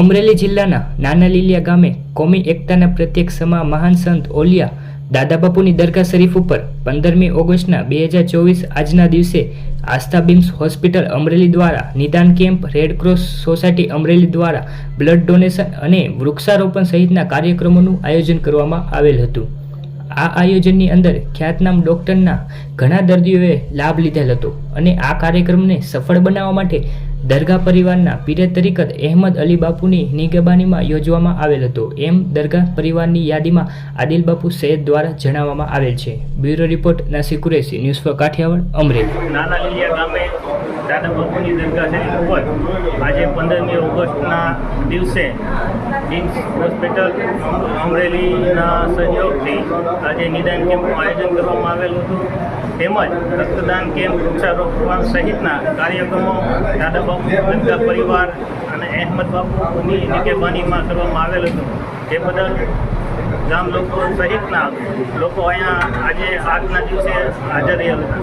અમરેલી જિલ્લાના નાના લીલિયા ગામે કોમી એકતાના પ્રત્યેક સમા મહાન સંત ઓલિયા દાદાબાપુની દરગાહ શરીફ ઉપર પંદરમી ઓગસ્ટના બે હજાર ચોવીસ આજના દિવસે આસ્થા બીમ્સ હોસ્પિટલ અમરેલી દ્વારા નિદાન કેમ્પ રેડક્રોસ સોસાયટી અમરેલી દ્વારા બ્લડ ડોનેશન અને વૃક્ષારોપણ સહિતના કાર્યક્રમોનું આયોજન કરવામાં આવેલ હતું. આ આયોજનની અંદર ખ્યાતનામ ડૉક્ટરના ઘણા દર્દીઓએ લાભ લીધેલ હતો અને આ કાર્યક્રમને સફળ બનાવવા માટે દરગાહ પરિવારના પીરે તરીકત અહેમદ અલી બાપુની નિગબાનીમાં યોજવામાં આવેલ હતો. એમ દરગાહ પરિવારની યાદીમાં આદિલ બાપુ સૈયદ દ્વારા જણાવવામાં આવેલ છે. Bureau report Nasir Qureshi, news for Kathiawad, Amreli. દાદા બાપુની દરગાહ છે. ઉપર આજે પંદરમી ઓગસ્ટના દિવસે કિમ્સ હોસ્પિટલ અમરેલીના સહયોગથી આજે નિદાન કેમ્પનું આયોજન કરવામાં આવેલું હતું. તેમજ રક્તદાન કેમ્પ, વૃક્ષારોપણ સહિતના કાર્યક્રમો દાદા ગંગા પરિવાર અને અહેમદ બાપુની નિગેબાનીમાં કરવામાં આવેલ હતું. જે બદલ ગામ લોકો સહિતના લોકો અહીંયા આજે આજના દિવસે હાજર રહેલ હતા.